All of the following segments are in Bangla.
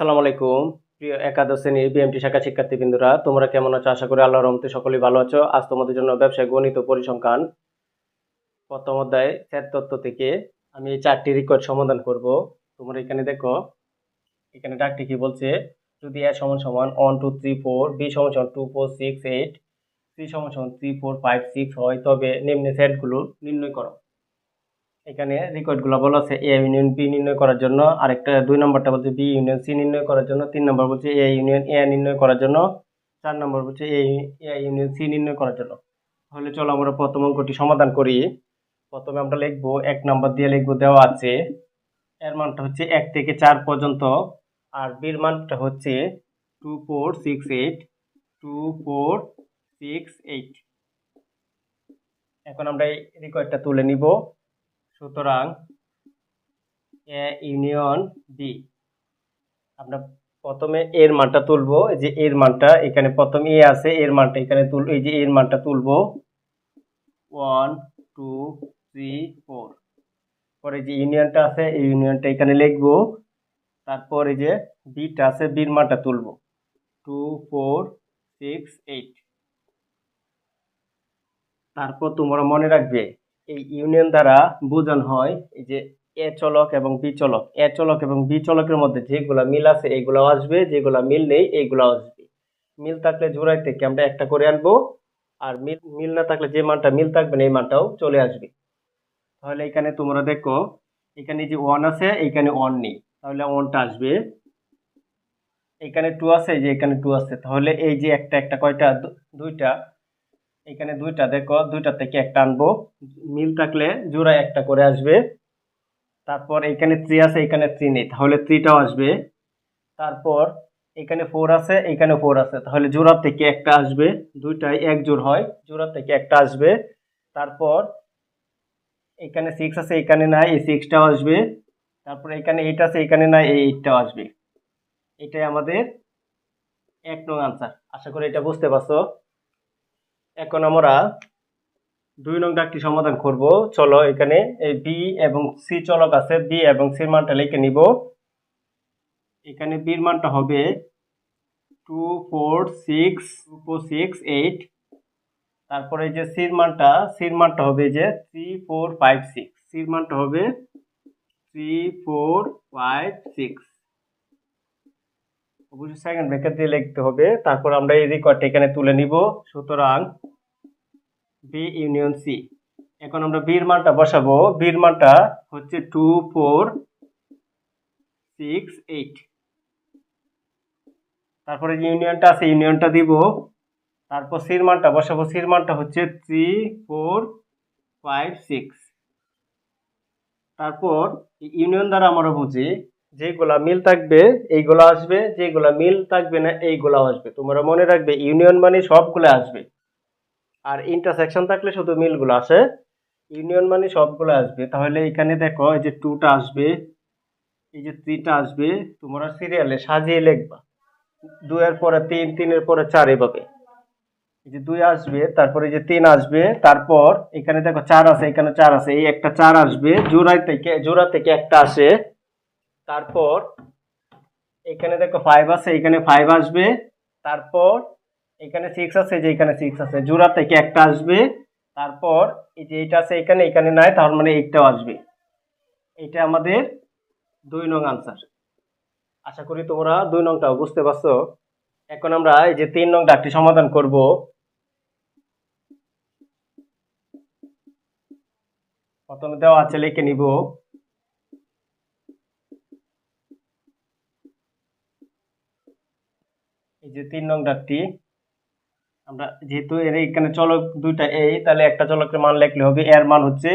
আসসালামু আলাইকুম। প্রিয় একাদশ শ্রেণির বিএমটি শাখা শিক্ষার্থীবৃন্দরা, তোমরা কেমন আছো? আশা করি আল্লাহর রহমতে সকলেই ভালো আছো। আজ তোমাদের জন্য ব্যবসায় গণিত পরিসংখ্যান প্রথম অধ্যায়, স্যার তত্ত্ব থেকে আমি এই চারটি রেকর্ড সমাধান করব। তোমরা এখানে দেখো, এখানে ডাকটি কি বলছে? যদি এ সমান সমান one two three four B সমান সমান two four six eight C সমান সমান থ্রি ফোর ফাইভ সিক্স হয়, তবে নিম্নে সেটগুলো নির্ণয় করো। এখানে রেকর্ডগুলো বলা আছে এ ইউনিয়ন বি নির্ণয় করার জন্য। আরেকটা দুই নম্বরটা বলছে বি ইউনিয়ন সি নির্ণয় করার জন্য। তিন নম্বর বলছে এ ইউনিয়ন এ নির্ণয় করার জন্য। চার নম্বর বলছে এ ইউনিয়ন সি নির্ণয় করার জন্য। তাহলে চলো আমরা প্রথম অঙ্কটি সমাধান করি। প্রথমে আমরা লিখব, এক নম্বর দিয়ে লিখব দেওয়া আছে, এর মানটা হচ্ছে এক থেকে চার পর্যন্ত, আর বির মানটা হচ্ছে two four six eight two four six eight এখন আমরা এই রেকর্ডটা তুলে নিব। সুতরাং এ ইউনিয়ন বি আমরা প্রথমে এর মানটা তুলবো, এই যে এর মানটা, এখানে প্রথম এ আছে, এর মানটা এখানে তুল, এই যে এর মানটা তুলবো। ওয়ান টু থ্রি ফোর পরে যে ইউনিয়নটা আছে, এই ইউনিয়নটা এখানে লিখব। তারপর এই যে বিটা আছে বির মানটা তুলবো। টু ফোর সিক্স এইট তারপর তোমরা মনে রাখবে এই ইউনিয়ন দ্বারা বোঝানো হয় এই যে এ চলক এবং বি চলক। এ চলক এবং বি চলকের মধ্যে যেগুলা মিল আছে এইগুলাও আসবে, যেগুলা মিল নেই এইগুলাও আসবে। মিল থাকলে জোড়াই থেকে আমরা একটা করে আনব, আর মিল মিল না থাকলে যে মানটা মিল থাকবে না, এই মানটাও চলে আসবে। তাহলে এখানে তোমরা দেখো, এখানে যে ওয়ান আছে, এখানে ওয়ান নেই। তাহলে ওয়ানটা আসবে। এখানে টু আছে যে এখানে টু আছে। তাহলে এই যে একটা একটা কয়টা? দুইটা। এখানে দুইটা, দেখো, দুইটা থেকে একটা আনব। মিল থাকলে জোড়া একটা করে আসবে। তারপর এখানে থ্রি আছে, এখানে থ্রি নেই, তাহলে থ্রিটাও আসবে। তারপর এখানে ফোর আছে, এখানে ফোর আছে, তাহলে জোড়া থেকে একটা আসবে। দুইটাই এক জোড় হয়, জোড়া থেকে একটা আসবে। তারপর এখানে সিক্স আছে, এখানে নাই, এই সিক্সটাও আসবে। তারপর এখানে এইট আছে, এখানে নাই, এই এইটটাও আসবে। এটাই আমাদের এক নং আনসার আশা করি এটা বুঝতে পারছ। এখন আমরা দুই নং ডাকটি সমাধান করব। চলো এখানে এই বি এবং সি চলক আছে। বি এবং সির মানটা লিখে নিব। এখানে বির মানটা হবে two four six, two four six eight. তারপরে যে সির মানটা সির মানটা হবে যে থ্রি ফোর ফাইভ সিক্স। সির মানটা হবে থ্রি ফোর ফাইভ সিক্স। অবশ্যই সেকেন্ড ব্রেকেট দিয়ে লিখতে হবে। তারপর আমরা এই রেকর্ডটা এখানে তুলে নিব। সুতরাং বি ইউনিয়ন সি এখন আমরা বির মানটা বসাবো। বির মানটা হচ্ছে টু ফোর সিক্স এইট তারপরে যে ইউনিয়নটা আছে, ইউনিয়নটা দিব। তারপর সির মানটা বসাবো। সির মানটা হচ্ছে থ্রি ফোর ফাইভ সিক্স তারপর ইউনিয়ন দ্বারা আমরা বুঝি, যেগুলা মিল থাকবে, এইগুলো আসবে। যেগুলা মিল থাকবে না এইগুলো আসবে। তোমরা মনে রাখবে, ইউনিয়ন মানে সবগুলো আসবে। আর ইন্টারসেকশন থাকলে শুধু মিলগুলো আসে ইউনিয়ন মানে সবগুলো আসবে। তাহলে এখানে দেখো, এই যে টুটা আসবে, এই যে থ্রিটা আসবে, তোমরা সিরিয়ালে সাজিয়ে লিখবা। দুয়ের পরে তিন তিনের পরে চার এভাবে। এই যে দুই আসবে, তারপরে যে তিন আসবে, তারপর এখানে দেখো চার আছে, এখানে চার আছে, এই একটা চার আসবে, জোড়াই থেকে, জোড়া থেকে একটা আসে। তারপর এখানে দেখো ফাইভ আছে, এখানে ফাইভ আসবে। তারপর এখানে সিক্স আছে যে এখানে সিক্স আছে। জোড়া থেকে একটা আসবে, তারপর এই যে এটা আছে এখানে এখানে নাই, তার মানে এইটাও আসবে। এটা আমাদের দুই নং আনসার আশা করি তোমরা দুই নংটাও বুঝতে পারছ। এখন আমরা এই যে তিন নং ডাকটি সমাধান করব। প্রথমে দেওয়া আছে, লিখে নিব। এই যে তিন নং ডাকটি। আমরা যেহেতু এর এখানে চলক দুইটা এই তাহলে একটা চলকের মান লিখলে হবে, এর মান হচ্ছে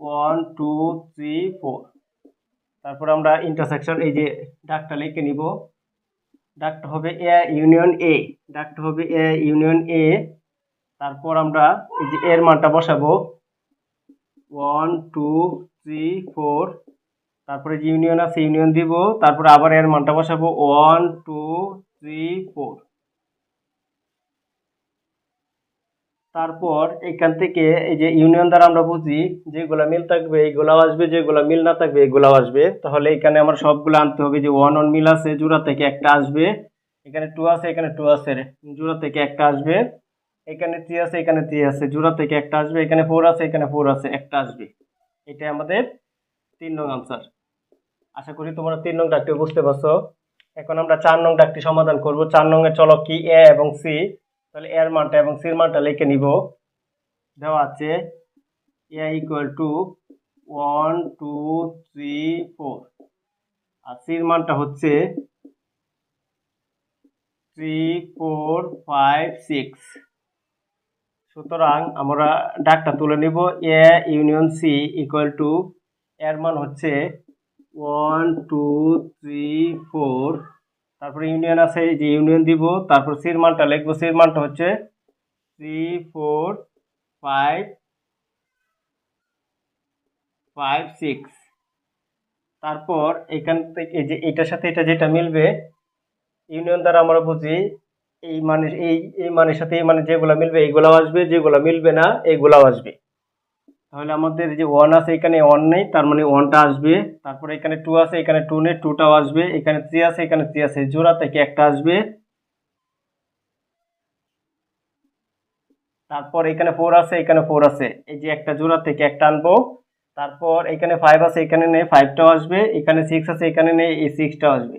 ওয়ান টু থ্রি ফোর তারপর আমরা ইন্টারসেকশন এই যে ডাকটা লিখে নিব। ডাকটা হবে এ ইউনিয়ন এ ডাকটা হবে এ ইউনিয়ন এ তারপর আমরা এই যে এর মানটা বসাবো। ওয়ান টু থ্রি ফোর তারপরে যে ইউনিয়ন আছে ইউনিয়ন দিব। তারপরে আবার এর মানটা বসাবো। ওয়ান টু থ্রি ফোর তারপর এখান থেকে এই যে ইউনিয়ন দ্বারা আমরা বুঝি যেগুলা মিল থাকবে এইগুলাও আসবে, যেগুলা মিল না থাকবে, এগুলাও আসবে। তাহলে এখানে আমার সবগুলো আনতে হবে যে ওয়ান ওয়ান মিল আছে, জোড়া থেকে একটা আসবে। এখানে টু আছে, এখানে টু আছে, জোড়া থেকে একটা আসবে। এখানে থ্রি আছে, এখানে থ্রি আছে, জোড়া থেকে একটা আসবে। এখানে ফোর আছে, এখানে ফোর আছে, একটা আসবে। এটাই আমাদের তিন নং আনসার আশা করি তোমরা তিন নং ডাকটি বুঝতে পারছ। এখন আমরা চার নং ডাকটি সমাধান করব। চার নং এর চলক কি? এ এবং সি তাহলে এর মানটা এবং সির মানটা লিখে নিব। দেওয়া আছে A equal to one two three four আর সির মানটা হচ্ছে থ্রি ফোর ফাইভ সিক্স সুতরাং আমরা ডাকটা তুলে নিব। A union C equal to এর মান হচ্ছে ওয়ান টু থ্রি ফোর তারপরে ইউনিয়ন আছে, এই যে ইউনিয়ন দিব, তারপর সির মানটা লিখব, সির মানটা হচ্ছে three four five five six তারপর এখান থেকে যে এটার সাথে এটা যেটা মিলবে, ইউনিয়ন দ্বারা আমরা বুঝি এই মানে এই এই মানের সাথে এই মানে যেগুলো মিলবে, এইগুলাও আসবে, যেগুলো মিলবে না, এইগুলাও আসবে। তাহলে আমাদের যে ওয়ান আছে, এখানে ওয়ান নেই, তার মানে ওয়ানটা আসবে। তারপরে এখানে টু আছে, এখানে টু নেই টুটাও আসবে। এখানে থ্রি আছে, এখানে থ্রি আছে। জোড়া থেকে একটা আসবে। তারপর এখানে ফোর আছে, এখানে ফোর আছে। এই যে একটা জোড়া থেকে একটা আনব। তারপর এখানে ফাইভ আছে, এখানে নেই ফাইভটাও আসবে। এখানে সিক্স আছে, এখানে নেই, এই সিক্সটাও আসবে।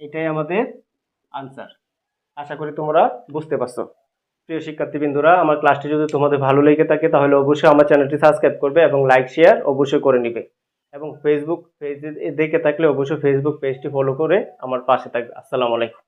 এটাই আমাদের আনসার আশা করি তোমরা বুঝতে পারছ। প্রিয় শিক্ষার্থীবৃন্দরা, আমার ক্লাসটি যদি তোমাদের ভালো লেগে থাকে, তাহলে অবশ্যই আমার চ্যানেলটি সাবস্ক্রাইব করবে এবং লাইক শেয়ার অবশ্যই করে নিবে। এবং ফেসবুক পেজ দেখে থাকলে অবশ্যই ফেসবুক পেজটি ফলো করে আমার পাশে থাকবে। আসসালামু আলাইকুম।